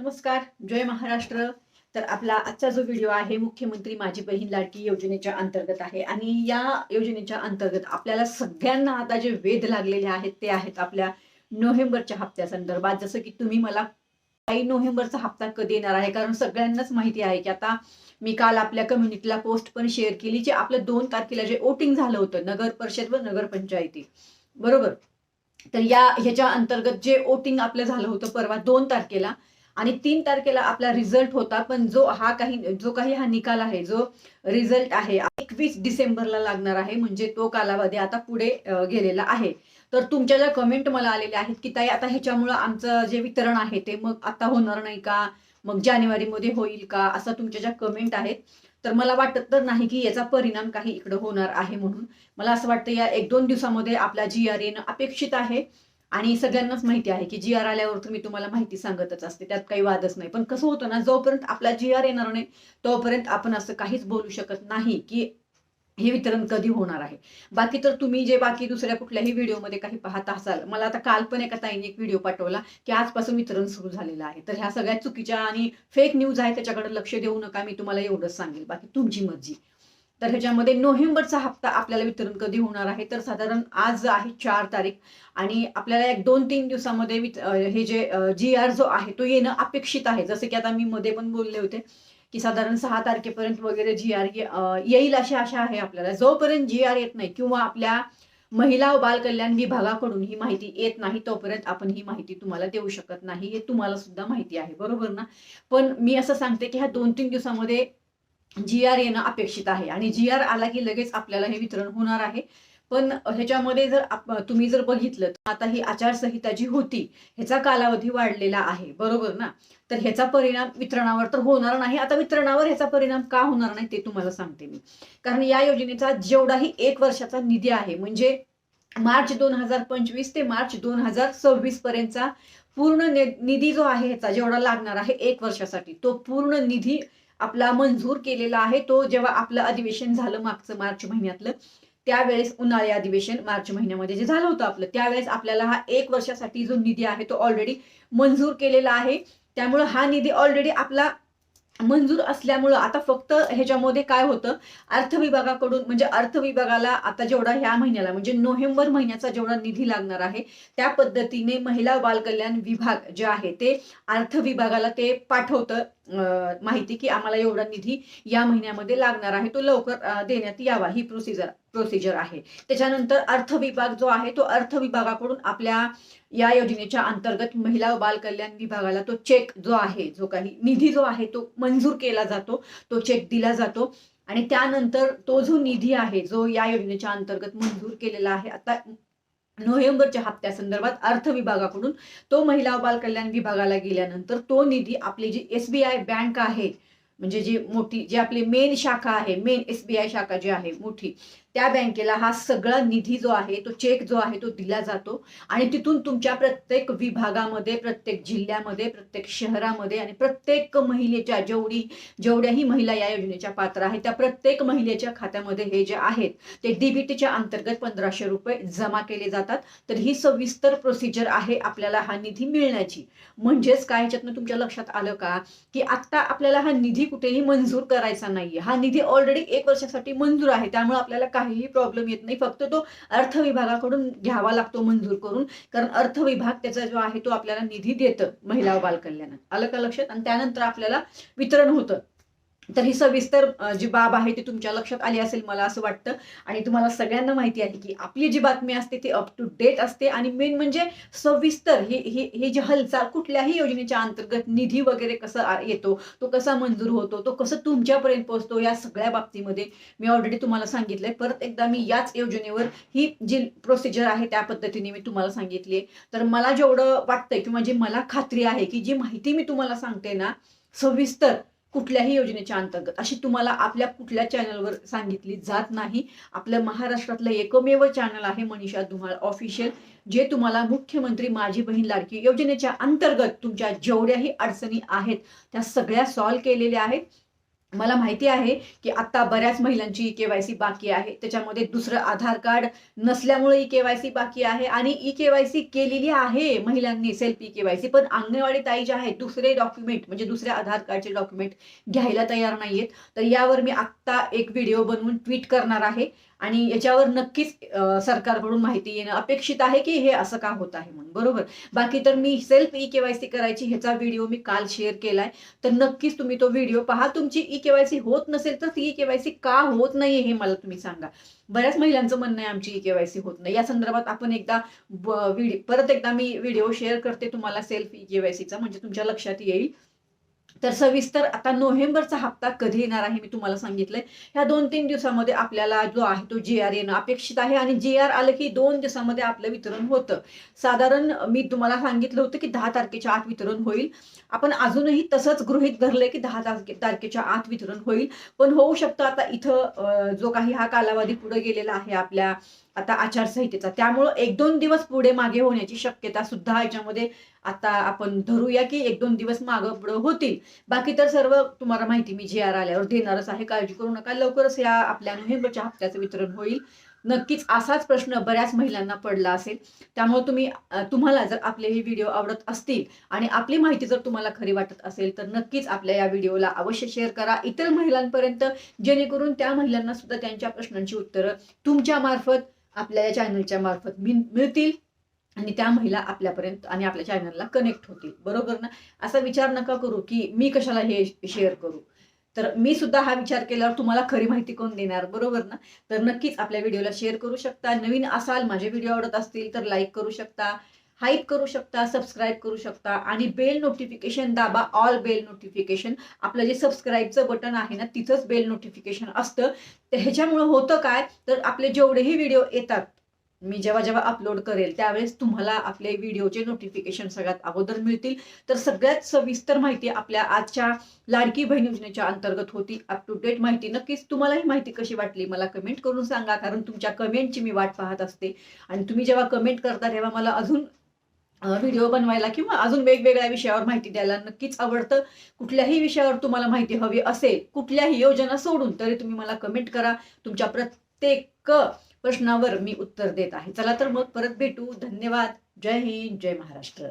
नमस्कार जय महाराष्ट्र. तर आपला आजचा जो व्हिडिओ आहे मुख्यमंत्री माझी बहीण लाडकी योजनेच्या अंतर्गत आहे. आणि या योजनेच्या अंतर्गत आपल्याला सगळ्यांना आता जे वेध लागलेले आहेत ते आहेत आपल्या नोव्हेंबरच्या हप्त्या संदर्भात. जसं की तुम्ही मला काही नोव्हेंबरचा हप्ता कधी येणार आहे? कारण सगळ्यांनाच माहिती आहे की आता मी काल आपल्या कम्युनिटीला पोस्ट पण शेअर केली जे आपलं दोन तारखेला जे वोटिंग झालं होतं नगर परिषद व नगर पंचायती. बरोबर? तर या ह्याच्या अंतर्गत जे वोटिंग आपलं झालं होतं परवा दोन तारखेला आणि तीन तारखेला आपला रिझल्ट होता पण जो हा काही जो काही हा निकाल आहे जो रिझल्ट आहे एकवीस डिसेंबरला लागणार आहे म्हणजे तो कालावधी आता पुढे गेलेला आहे. तर तुमच्या ज्या कमेंट मला आलेल्या आहेत की ताई आता ह्याच्यामुळं आमचं जे वितरण आहे ते मग आता होणार नाही का? मग जानेवारीमध्ये होईल का? असं तुमच्या ज्या कमेंट आहेत तर मला वाटत तर नाही की याचा परिणाम काही इकडं होणार आहे म्हणून. मला असं वाटतं या एक दोन दिवसामध्ये आपला जी आर एन अपेक्षित आहे. आणि सगळ्यांनाच माहिती आहे की जी आर आल्यावर तर मी तुम्हाला माहिती सांगतच असते त्यात काही वादच नाही. पण कसं होतं ना जोपर्यंत आपला जी आर येणार नाही तोपर्यंत आपण असं काहीच बोलू शकत नाही की हे वितरण कधी होणार आहे. बाकी तर तुम्ही जे बाकी दुसऱ्या कुठल्याही व्हिडिओमध्ये काही पाहत असाल मला आता काल पण एका ताईने एक व्हिडिओ पाठवला की आजपासून वितरण सुरू झालेलं आहे. तर ह्या सगळ्या चुकीच्या आणि फेक न्यूज आहे त्याच्याकडे लक्ष देऊ नका मी तुम्हाला एवढंच सांगेल. बाकी तुमची मर्जी. तर ह्याच्यामध्ये नोव्हेंबरचा हप्ता आपल्याला वितरण कधी होणार आहे? तर साधारण आज आहे चार तारीख. आणि आपल्याला एक दोन तीन दिवसामध्ये हे जे जी आर जो आहे तो येणं अपेक्षित आहे. जसं की आता मी मध्ये पण बोलले होते की साधारण सहा तारखेपर्यंत वगैरे जी आर येईल अशी आशा आहे आपल्याला. जोपर्यंत जी आर येत नाही किंवा आपल्या महिला व बालकल्याण विभागाकडून ही माहिती येत नाही तोपर्यंत आपण ही माहिती तुम्हाला देऊ शकत नाही हे तुम्हाला सुद्धा माहिती आहे. बरोबर ना? पण मी असं सांगते की ह्या दोन तीन दिवसामध्ये जी आर येणं अपेक्षित आहे. आणि जी आर आला की लगेच आपल्याला हे वितरण होणार आहे. पण ह्याच्यामध्ये जर तुम्ही जर बघितलं तर आता ही आचारसंहिता जी होती ह्याचा कालावधी वाढलेला आहे. बरोबर ना? तर ह्याचा परिणाम वितरणावर तर होणार नाही. आता वितरणावर ह्याचा परिणाम का होणार नाही ते तुम्हाला सांगते मी. कारण या योजनेचा जेवढाही एक वर्षाचा निधी आहे म्हणजे मार्च दोन हजार पंचवीस ते मार्च दोन हजार सव्वीस पर्यंतचा पूर्ण निधी जो आहे ह्याचा जेवढा लागणार आहे एक वर्षासाठी तो पूर्ण निधी आपला मंजूर केलेला आहे तो जेव्हा आपलं अधिवेशन झालं मागचं मार्च महिन्यातलं त्यावेळेस उन्हाळी अधिवेशन मार्च महिन्यामध्ये जे झालं होतं आपलं त्यावेळेस आपल्याला हा एक वर्षासाठी जो निधी आहे तो ऑलरेडी मंजूर केलेला आहे. त्यामुळं हा निधी ऑलरेडी आपला मंजूर असल्यामुळं आता फक्त ह्याच्यामध्ये काय होतं अर्थ विभागाकडून म्हणजे अर्थ विभागाला आता जेवढा ह्या महिन्याला म्हणजे नोव्हेंबर महिन्याचा जेवढा निधी लागणार आहे त्या पद्धतीने महिला बालकल्याण विभाग जे आहे ते अर्थ विभागाला ते पाठवतं. माहिती की आम्हाला एवढा निधी या महिन्यामध्ये लागणार आहे. तो लवकर देण्यात यावा. ही प्रोसिजर प्रोसिजर आहे. त्याच्यानंतर अर्थ विभाग जो आहे तो अर्थ विभागाकडून आपल्या या योजनेच्या अंतर्गत महिला व बाल कल्याण विभागाला तो चेक जो आहे जो काही निधी जो आहे तो मंजूर केला जातो. तो चेक दिला जातो. आणि त्यानंतर तो जो निधी आहे जो या योजनेच्या अंतर्गत मंजूर केलेला आहे आता नोव्हेंबरच्या हप्त्या संदर्भात अर्थ विभागाकडून तो महिला बालकल्याण बाल कल्याण विभागाला गेल्यानंतर तो निधी आपली जी एस बी आय बँक आहे म्हणजे जी मोठी जी आपली मेन शाखा आहे मेन एस बी आय शाखा जी आहे मोठी त्या बँकेला हा सगळा निधी जो आहे तो चेक जो आहे तो दिला जातो. आणि तिथून तुमच्या प्रत्येक विभागामध्ये प्रत्येक जिल्ह्यामध्ये प्रत्येक शहरामध्ये आणि प्रत्येक महिलेच्या जेवढी जेवढ्याही महिला या योजनेच्या पात्र आहेत त्या प्रत्येक महिलेच्या खात्यामध्ये हे जे आहेत ते डीबीटीच्या अंतर्गत पंधराशे रुपये जमा केले जातात. तर ही सविस्तर प्रोसिजर आहे आपल्याला हा निधी मिळण्याची. म्हणजेच काय? ह्याच्यातनं तुमच्या लक्षात आलं का? की आता आपल्याला हा निधी कुठेही मंजूर करायचा नाहीये. हा निधी ऑलरेडी एक वर्षासाठी मंजूर आहे. त्यामुळे आपल्याला काहीही प्रॉब्लेम येत नाही. फक्त तो अर्थ विभागाकडून घ्यावा लागतो मंजूर करून. कारण अर्थ विभाग त्याचा जो आहे तो आपल्याला निधी देतं महिला बालकल्याण. आलं का लक्षात? आणि त्यानंतर आपल्याला वितरण होतं. तर ही सविस्तर जी बाब आहे ती तुमच्या लक्षात आली असेल मला असं वाटतं. आणि तुम्हाला सगळ्यांना माहिती आहे की आपली जी बातमी असते ती अप टू डेट असते. आणि मेन म्हणजे सविस्तर ही ही जी हालचाल कुठल्याही योजनेच्या अंतर्गत निधी वगैरे कसं येतो तो कसा मंजूर होतो तो कसं तुमच्यापर्यंत पोहोचतो या सगळ्या बाबतीमध्ये मी ऑलरेडी तुम्हाला सांगितलंय. परत एकदा मी याच योजनेवर ही जी प्रोसिजर आहे त्या पद्धतीने मी तुम्हाला सांगितली तर मला जेवढं वाटतंय किंवा जी मला खात्री आहे की जी माहिती मी तुम्हाला सांगते ना सविस्तर कुठल्याही योजनेच्या अंतर्गत. अशी तुम्हाला आपल्या कुठल्या चॅनलवर सांगितली जात नाही. आपलं महाराष्ट्रातलं एकमेव चॅनल आहे मनीषा धुमाळ ऑफिशियल जे तुम्हाला मुख्यमंत्री माझी बहीण लाडकी योजनेच्या अंतर्गत तुमच्या जेवढ्याही अडचणी आहेत त्या सगळ्या सॉल्व्ह केलेल्या आहेत. मला माहिती आहे की आता बऱ्याच महिलांची ई केवायसी बाकी आहे. त्याच्यामध्ये दुसरं आधार कार्ड नसल्यामुळे ई केवायसी बाकी आहे आणि ई केवायसी केलेली आहे महिलांनी सेल्फ ई केवायसी पण अंगणवाडी ताई ज्या आहेत दुसरे डॉक्युमेंट म्हणजे दुसऱ्या आधार कार्डचे डॉक्युमेंट घ्यायला तयार नाहीयेत. तर यावर मी आत्ता एक व्हिडिओ बनवून ट्विट करणार आहे. आणि याच्यावर नक्कीच सरकारकडून माहिती येणं अपेक्षित आहे की हे असं का होत आहे म्हणून. बरोबर? बाकी तर मी सेल्फ ई केवायसी करायची ह्याचा व्हिडिओ मी काल शेअर केलाय. तर नक्कीच तुम्ही तो व्हिडिओ पहा. तुमची ई केवायसी होत नसेल तर ती ई केवायसी का होत नाहीये हे मला तुम्ही सांगा. बऱ्याच महिलांचं म्हणणं आहे आमची ई केवायसी होत नाही. या संदर्भात आपण एकदा परत एकदा मी व्हिडिओ शेअर करते तुम्हाला सेल्फ ई केवायसीचा म्हणजे तुमच्या लक्षात येईल. तर सविस्तर आता नोव्हेंबरचा हप्ता कधी येणार आहे मी तुम्हाला सांगितलंय. ह्या दोन तीन दिवसामध्ये आपल्याला जो आहे तो जे आर येणं अपेक्षित आहे आणि जी आर आलं की दोन दिवसामध्ये आपलं वितरण होतं. साधारण मी तुम्हाला सांगितलं होतं की दहा तारखेच्या आत वितरण होईल. आपण अजूनही तसंच गृहित धरलंय की दहा तारखे तारखेच्या आत वितरण होईल. पण होऊ शकतं आता इथं जो काही हा कालावधी पुढे गेलेला आहे आपल्या आता आचारसंहितेचा. त्यामुळं एक दोन दिवस पुढे मागे होण्याची शक्यता सुद्धा याच्यामध्ये आता आपण धरूया की एक दोन दिवस मागं पुढे होतील. बाकी तर सर्व तुम्हाला माहिती मी जे आर आल्यावर देणारच आहे. काळजी करू नका. लवकरच या आपल्या नोव्हेंबरच्या हप्त्याचं वितरण होईल. नक्कीच असाच प्रश्न बऱ्याच महिलांना पडला असेल. त्यामुळे तुम्ही तुम्हाला जर आपले हे व्हिडिओ आवडत असतील आणि आपली माहिती जर तुम्हाला खरी वाटत असेल तर नक्कीच आपल्या या व्हिडिओला अवश्य शेअर करा. इतर महिलांपर्यंत जेणेकरून त्या महिलांना सुद्धा त्यांच्या प्रश्नांची उत्तरं तुमच्या मार्फत आपल्या या चॅनलच्या मार्फत मिळतील आणि त्या महिला आपल्यापर्यंत आणि आपल्या चॅनलला कनेक्ट होतील. बरोबर ना? असा विचार नका करू की मी कशाला हे शेअर करू. तर मी सुद्धा हा विचार केल्यावर तुम्हाला खरी माहिती कोण देणार? बरोबर ना? तर नक्कीच आपल्या व्हिडिओला शेअर करू शकता. नवीन असाल माझे व्हिडिओ आवडत असतील तर लाईक करू शकता. हाईप करू शकता सबस्क्राईब करू शकता आणि बेल नोटिफिकेशन दाबा ऑल बेल नोटिफिकेशन आपलं जे सबस्क्राईबचं बटन आहे ना तिथंच बेल नोटिफिकेशन असतं. तर ह्याच्यामुळं होतं काय? तर आपले जेवढेही व्हिडिओ येतात मी जेव्हा जेव्हा अपलोड करेल त्यावेळेस तुम्हाला आपले व्हिडिओचे नोटिफिकेशन सगळ्यात अगोदर मिळतील. तर सगळ्यात सविस्तर माहिती आपल्या आजच्या लाडकी बहीण योजनेच्या अंतर्गत होती. अप टू डेट माहिती नक्कीच तुम्हाला ही माहिती कशी वाटली मला कमेंट करून सांगा. कारण तुमच्या कमेंटची मी वाट पाहत असते. आणि तुम्ही जेव्हा कमेंट करता तेव्हा मला अजून व्हिडिओ बनवायला किंवा अजून वेगवेगळ्या विषयावर माहिती द्यायला नक्कीच आवडतं. कुठल्याही विषयावर तुम्हाला माहिती हवी असेल कुठल्याही योजना सोडून तरी तुम्ही मला कमेंट करा. तुमच्या प्रत्येक प्रश्नावर मी उत्तर देत आहे. चला तर मग परत भेटू. धन्यवाद. जय हिंद. जय महाराष्ट्र.